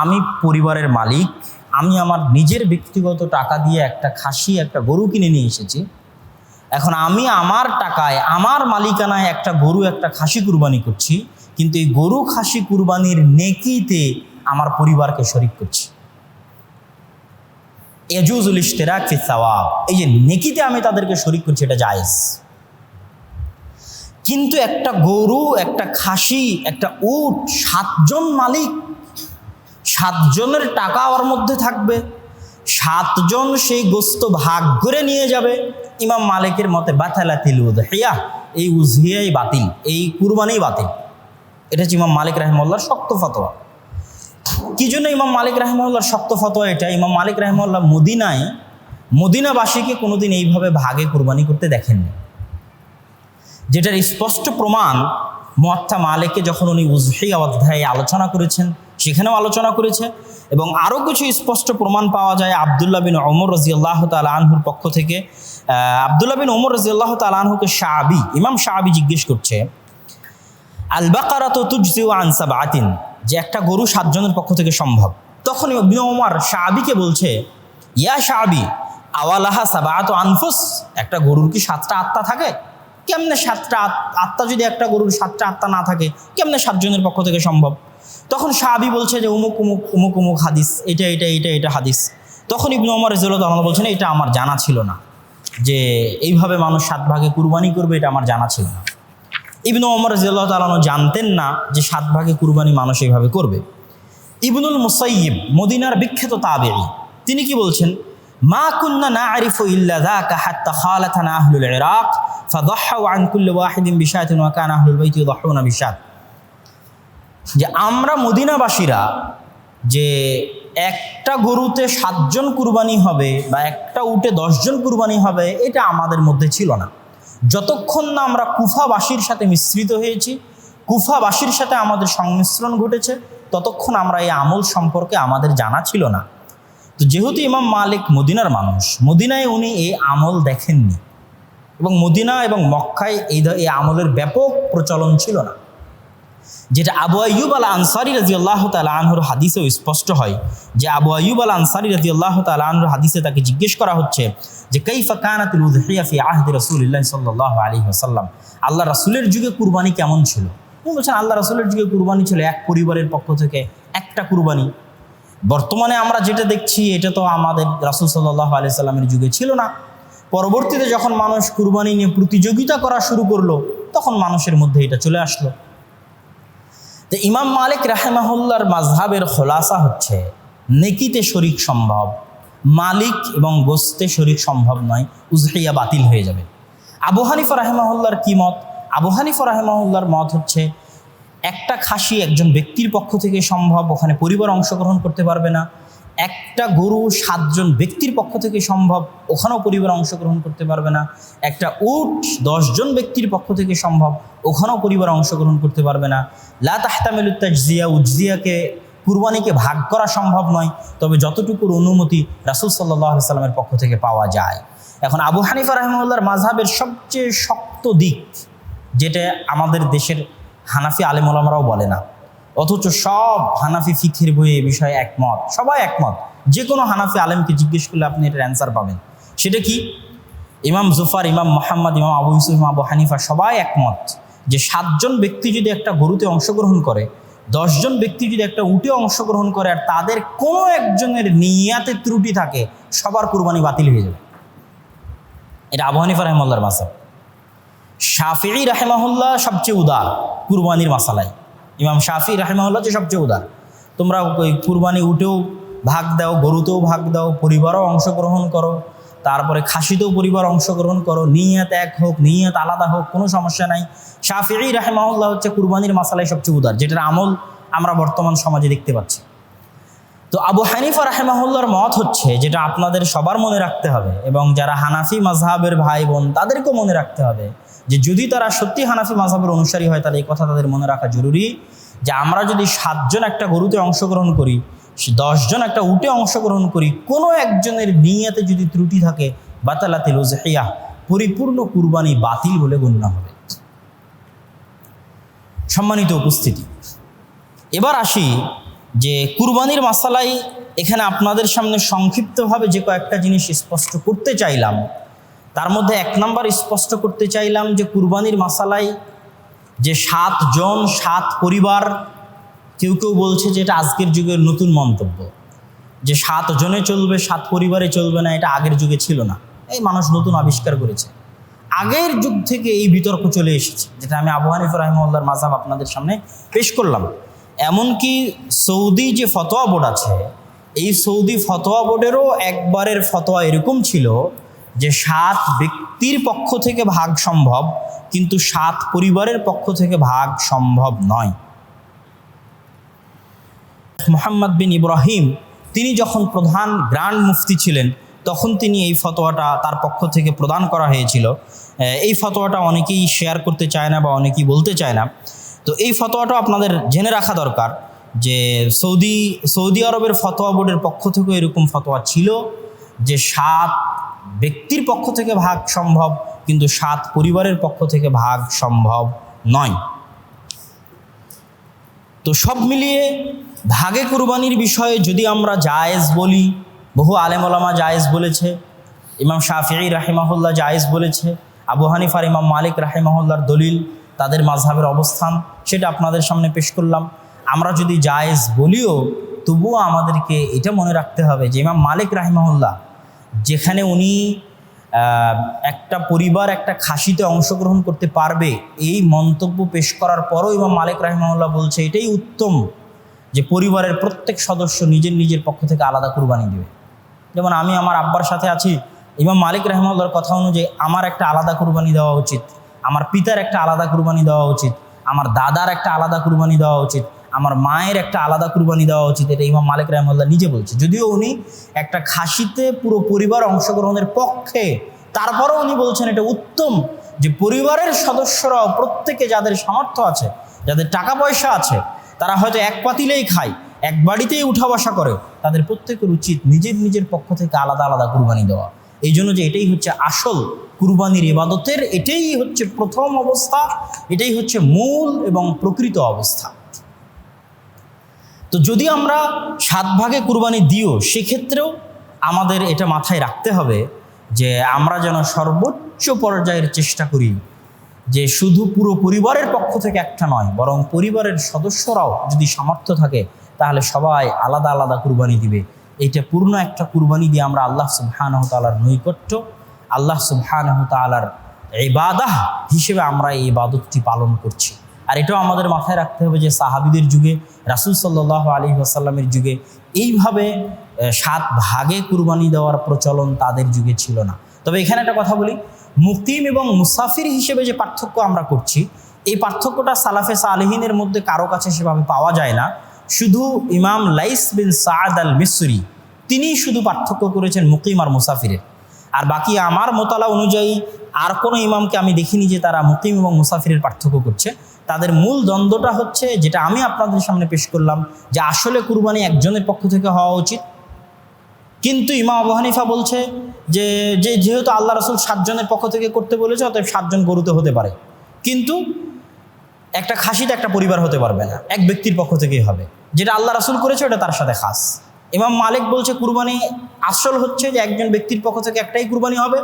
আমি পরিবারের মালিক, আমি আমার নিজের ব্যক্তিগত টাকা দিয়ে একটা খাসি, একটা গরু কিনে নিয়ে এসেছি। এখন আমি আমার টাকায়, আমার মালিকানায় একটা গরু, একটা খাসি কুরবানি করছি, কিন্তু এই গরু খাসি কুরবানির নেকিতে আমার পরিবারকে শরিক করছি। এজুজুল ইশতেরাক ফি সওয়াব। এই যে নেকিতে আমি তাদেরকে শরিক করছি, এটা জায়েজ। কিন্তু একটা গরু, একটা খাসি, একটা উট, সাতজন মালিক সাতজনের টাকা ওর মধ্যে থাকবে। সাতজন সেই গোস্ত ভাগ করে নিয়ে যাবে। ইমাম মালিকের মতে, বাতালাতিল উদহিয়া, এই উজহিয়াই বাতিল, এই কুরবানি বাতিল। এটা হচ্ছে ইমাম মালিক রাহেমল্লার শক্ত ফতোয়া। কি জন্য ইমাম মালিক রাহেমল্লার শক্ত ফতোয়া এটা? ইমাম মালিক রাহেমল্লাহ মদিনায়, মদিনাবাসীকে কোনোদিন এইভাবে ভাগে কুরবানি করতে দেখেননি। যেটার স্পষ্ট প্রমাণ মোয়াত্তা মালিককে যখন উনি উজহি অধ্যায়ে আলোচনা করেছেন সেখানেও আলোচনা করেছে এবং আরও কিছু স্পষ্ট প্রমাণ পাওয়া যায় আবদুল্লাহ বিন ওমর রাজিয়াল্লাহ তাল আনহুর পক্ষ থেকে। আবদুল্লাহ বিন ওমর রাজিয়াল্লাহ তাল আনহুকে শাহাবি, ইমাম শাহাবি জিজ্ঞেস করছে আল বাকারা তো তুজিউ আনসাব আতিন যে একটা গরু সাতজনের পক্ষ থেকে সম্ভব। তখন ইবনে ওমর শাহাবিকে বলছে, ইয়া শাহাবি, আওয়ালাহা সাবাত আনফুস, একটা গরুর কি সাতটা আত্মা থাকে? কেমনে সাতটা আত- আত্মা যদি একটা গরুর সাতটা আত্মা না থাকে, কেমনে সাতজনের পক্ষ থেকে সম্ভব? তখন সাহাবি বলছে যে, উমুক উমুক উমুক উমুক হাদিস, এটা এটা এটা এটা হাদিস। তখন ইবনু ওমর রেজুল্লাহ তাআলা বলছেন, এটা আমার জানা ছিল না যে এইভাবে মানুষ সাত ভাগে কুরবানি করবে, এটা আমার জানা ছিল না। ইবনু ওমর রাজিয়াল্লাহু তাআলা জানতেন না যে সাত ভাগে কুরবানি মানুষ এইভাবে করবে। ইবনুল মুসাইয়িব, মদিনার বিখ্যাত তাবেঈ, তিনি কি বলছেন? মা কুন্না না'রিফু ইল্লা যাকা হাত্তা খালাতানা আহলুল ইরাক ফাদাহু আন কুল্লি ওয়াহিদিন বিশাতিন ওয়া কানা আহলুল বাইতি ইউদাহুনা বিশাত যে আমরা মদিনাবাসীরা যে একটা গরুতে সাতজন কুরবানি হবে বা একটা উটে দশজন কুরবানি হবে, এটা আমাদের মধ্যে ছিল না। যতক্ষণ না আমরা কুফাবাসীর সাথে মিশ্রিত হয়েছি, কুফাবাসীর সাথে আমাদের সংমিশ্রণ ঘটেছে, ততক্ষণ আমরা এই আমল সম্পর্কে আমাদের জানা ছিল না। তো যেহেতু ইমাম মালিক মদিনার মানুষ, মদিনায় উনি এই আমল দেখেননি এবং মদিনা এবং মক্কায় এই এই আমলের ব্যাপক প্রচলন ছিল না। যেটা আবু আয়ুব আল আনসারি রাজি আল্লাহ তালা আনহুর হাদিসেও স্পষ্ট হয় যে আবু আয়ুব আল আনসারি রাজি আল্লাহ তালা হাদিসে তাকে জিজ্ঞেস করা হচ্ছে যে কৈফা কানাতুল আহদি রসুলিল্লাহ সাল্লাহ আলী আসাল্লাম আল্লাহ রাসুলের যুগে কুরবানি কেমন ছিল? বলছেন, আল্লাহ রাসুলের যুগে কুরবানি ছিল এক পরিবারের পক্ষ থেকে একটা কুরবানি। বর্তমানে আমরা যেটা দেখছি, এটা তো আমাদের রাসুল সাল্লাহ আলি সাল্লামের যুগে ছিল না। পরবর্তীতে যখন মানুষ কুরবানি নিয়ে প্রতিযোগিতা করা শুরু করল, তখন মানুষের মধ্যে এটা চলে আসলো। তো ইমাম মালিক রাহেমাহুল্লার মাঝহাবের খোলাসা হচ্ছে, নেকিতে শরিক সম্ভব, মালিক এবং গোস্তে শরিক সম্ভব নয় উজহাইয়া বাতিল হয়ে যাবে। আবু হানিফা রাহেমাহুল্লার কি মত? আবু হানিফা রাহেমাহুল্লার মত হচ্ছে, একটা খাসি একজন ব্যক্তির পক্ষ থেকে সম্ভব, ওখানে পরিবার অংশগ্রহণ করতে পারবে না একটা গরু সাতজন ব্যক্তির পক্ষ থেকে সম্ভব, ওখানেও পরিবার অংশগ্রহণ করতে পারবে না। একটা উট দশজন ব্যক্তির পক্ষ থেকে সম্ভব, ওখানেও পরিবার অংশগ্রহণ করতে পারবে না। লা তাহতামিল তাজজিয়া, উজজিয়াকে, কুরবানিকে ভাগ করা সম্ভব নয়, তবে যতটুকুর অনুমতি রাসুল সাল্লাহ সাল্লামের পক্ষ থেকে পাওয়া যায়। এখন আবু হানিফা রহমুল্লার মাঝহাবের সবচেয়ে শক্ত দিক, যেটা আমাদের দেশের হানাফি আলেমলামরাও বলে না। অথচ সব হানাফি ফিখের বইয়ে এ বিষয়ে একমত। সবাই একমত। যে কোনো হানাফি আলেমকে জিজ্ঞেস করলে আপনি এটার অ্যান্সার পাবেন। সেটা কি? ইমাম জুফার, ইমাম মোহাম্মদ, ইমাম আবু ইউসুফ, ইমাম আবু হানিফা সবাই একমত যে সাতজন ব্যক্তি যদি একটা গরুতে অংশগ্রহণ করে, দশজন ব্যক্তি যদি একটা উটে অংশগ্রহণ করে আর তাদের কোনো একজনের নিয়াতে ত্রুটি থাকে, সবার কুরবানি বাতিল হয়ে যাবে। এটা আবু হানিফা রহমল্লার মাসাব। শাফি রাহেমাহুল্লাহ সবচেয়ে উদার কুরবানির মাসালায় ইমাম শাফি রাহেমাহুল্লাহ যে সবচেয়ে উদার। তোমরা ওই কুরবানি উঠেও ভাগ দাও, গরুতেও ভাগ দাও, পরিবারও অংশগ্রহণ করো, তারপরে খাসিতেও পরিবার অংশগ্রহণ করো, নিয়ত এক হোক, নিয়ত আলাদা হোক, কোনো সমস্যা নাই। শাফি রাহেমাহুল্লাহ হচ্ছে কুরবানির মাসালায় সবচেয়ে উদার, যেটার আমল আমরা বর্তমান সমাজে দেখতে পাচ্ছি। তো আবু হানিফা রাহেমাহুল্লার মত হচ্ছে যেটা আপনাদের সবার মনে রাখতে হবে এবং যারা হানাফি মাঝহাবের ভাই বোন, তাদেরকেও মনে রাখতে হবে। যে যদি তারা সত্যি হানাফি মাঝহাবের অনুসারী হয়, তাহলে এই কথা তাদের মনে রাখা জরুরি যে আমরা যদি সাতজন একটা গরুতে অংশগ্রহণ করি দশজন একটা উটে অংশগ্রহণ করি, কোনো একজনের নিয়াতে যদি ত্রুটি থাকে বাতালাতিল ওজহিয়া পরিপূর্ণ কুরবানি বাতিল বলে গণ্য হবে। সম্মানিত উপস্থিতি, এবার আসি যে কুরবানির মাসালাই এখানে আপনাদের সামনে সংক্ষিপ্তভাবে যে কয়েকটা জিনিস স্পষ্ট করতে চাইলাম। তার মধ্যে এক নাম্বার স্পষ্ট করতে চাইলাম যে কুরবানির মাসালাই যে সাত জন, সাত পরিবার, কেউ কেউ বলছে যে এটা আজকের যুগের নতুন মন্তব্য। যে সাত জনে চলবে, সাত পরিবারে চলবে না, এটা আগের যুগে ছিল না। এই মানুষ নতুন আবিষ্কার করেছে। আগের যুগ থেকে এই বিতর্ক চলে এসেছে, যেটা আমি আবু হানিফ রাহিমউল্লাহর মাঝাব আপনাদের সামনে পেশ করলাম। এমনকি সৌদি যে ফতোয়া বোর্ড আছে, এই সৌদি ফতোয়া বোর্ডেরও একবারের ফতোয়া এরকম ছিল যে সাত ব্যক্তির পক্ষ থেকে ভাগ সম্ভব, কিন্তু সাত পরিবারের পক্ষ থেকে ভাগ সম্ভব নয়। মোহাম্মদ বিন ইব্রাহিম, তিনি যখন প্রধান গ্র্যান্ড মুফতি ছিলেন, তখন তিনি এই ফতোয়াটা তার পক্ষ থেকে প্রদান করা হয়েছিল। এই ফতোয়াটা অনেকেই শেয়ার করতে চায় না বা অনেকেই বলতে চায় না। তো এই ফতোয়াটা আপনাদের জেনে রাখা দরকার যে সৌদি সৌদি আরবের ফতোয়া বোর্ডের পক্ষ থেকে এরকম ফতোয়া ছিল যে সাত ব্যক্তির পক্ষ থেকে ভাগ সম্ভব, কিন্তু সাত পরিবারের পক্ষ থেকে ভাগ সম্ভব নয়। তো সব মিলিয়ে ভাগে কুরবানির বিষয়ে যদি আমরা জায়েজ বলি, বহু আলেমলামা জায়েজ বলেছে, ইমাম শাফিঈ রাহিমাহুল্লাহ জায়েজ বলেছে, আবু হানিফার ইমাম মালিক রাহিমাহুল্লার দলিল, তাদের মাঝহাবের অবস্থান সেটা আপনাদের সামনে পেশ করলাম। আমরা যদি জায়েজ বলিও, তবুও আমাদেরকে এটা মনে রাখতে হবে যে ইমাম মালিক রাহিমাহুল্লাহ যেখানে উনি একটা পরিবার, একটা খাসিতে অংশগ্রহণ করতে পারবে, এই মন্তব্য পেশ করার পরও ইমাম মালিক রাহিমাহুল্লাহ বলছে এটাই উত্তম যে পরিবারের প্রত্যেক সদস্য নিজের নিজের পক্ষ থেকে আলাদা কুরবানি দেবে। যেমন আমি আমার আব্বার সাথে আছি, ইমাম মালিক রহমাল্লার কথা অনুযায়ী আমার একটা আলাদা কুরবানি দেওয়া উচিত, আমার পিতার একটা আলাদা কুরবানি দেওয়া উচিত, আমার দাদার একটা আলাদা কুরবানি দেওয়া উচিত আমার মায়ের একটা আলাদা কুরবানি দেওয়া উচিত, এটা ইমাম মালিক রহমাল্লাহ নিজে বলছে। যদিও উনি একটা খাসিতে পুরো পরিবার অংশগ্রহণের পক্ষে, তারপরেও উনি বলছেন এটা উত্তম যে পরিবারের সদস্যরাও প্রত্যেকে যাদের সামর্থ্য আছে, যাদের টাকা পয়সা আছে, তারা হয়তো এক পাতিলেই খায়, এক বাড়িতেই উঠা বসা করে, তাদের প্রত্যেকের উচিত নিজের নিজের পক্ষ থেকে আলাদা আলাদা কুরবানি দেওয়া। এই জন্য যে এটাই হচ্ছে আসল কুরবানির ইবাদতের, এটাই হচ্ছে প্রথম অবস্থা, এটাই হচ্ছে মূল এবং প্রকৃত অবস্থা। তো যদি আমরা সাত ভাগে কুরবানি দিও, সেক্ষেত্রেও আমাদের এটা মাথায় রাখতে হবে যে আমরা যেন সর্বোচ্চ পর্যায়ের চেষ্টা করি যে শুধু পুরো পরিবারের পক্ষ থেকে একটা নয়, বরং পরিবারের সদস্যরাও যদি সামর্থ্য থাকে, তাহলে সবাই আলাদা আলাদা কুরবানি দিবে। এইটা পূর্ণ একটা কুরবানি দিয়ে আমরা আল্লাহ সুবহানাহ তালার নৈকট্য, আল্লাহ সুবহানাহ তালার ইবাদাহ হিসেবে আমরা এই ইবাদতটি পালন করছি। আর এটাও আমাদের মাথায় রাখতে হবে যে সাহাবিদের যুগে, রাসুল সাল্লাহ আলী আসাল্লামের যুগে এইভাবে সাত ভাগে কুরবানি দেওয়ার প্রচলন তাদের যুগে ছিল না। তবে এখানে একটা কথা বলি, মুক্তিম এবং মুসাফির হিসেবে যে পার্থক্য আমরা করছি, এই পার্থক্যটা সালাফে সালেহিনের মধ্যে কারও কাছে সেভাবে পাওয়া যায় না। শুধু ইমাম লাইস বিন সাদ আল মিসরি তিনিই শুধু পার্থক্য করেছেন মুকিম আর মুসাফিরের। আর বাকি আমার মোতালা অনুযায়ী আর কোনো ইমামকে আমি দেখিনি যে তারা মুকিম এবং মুসাফিরের পার্থক্য করছে। তাদের মূল দ্বন্দ্বটা হচ্ছে যেটা আমি আপনাদের সামনে পেশ করলাম যে আসলে কুরবানি একজনের পক্ষ থেকে হওয়া উচিত। কিন্তু ইমাম আবু হানিফা বলছে যে যে যেহেতু আল্লাহ রসুল সাতজনের পক্ষ থেকে করতে বলেছে, অতএব সাতজন গরুতে হতে পারে। কিন্তু একটা খাসিতে একটা পরিবার হতে পারবে না, এক ব্যক্তির পক্ষ থেকেই হবে। যেটা আল্লাহ রাসুল করেছে, ওটা তার সাথে খাস। ইমাম মালিক বলছে কুরবানি আসল হচ্ছে যে একজন ব্যক্তির পক্ষ থেকে একটাই কুরবানি হবে,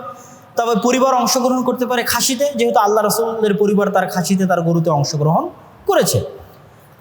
তবে পরিবার অংশগ্রহণ করতে পারে খাসিতে, যেহেতু আল্লাহ রসুলের পরিবার তার খাসিতে, তার গরুতে অংশগ্রহণ করেছে।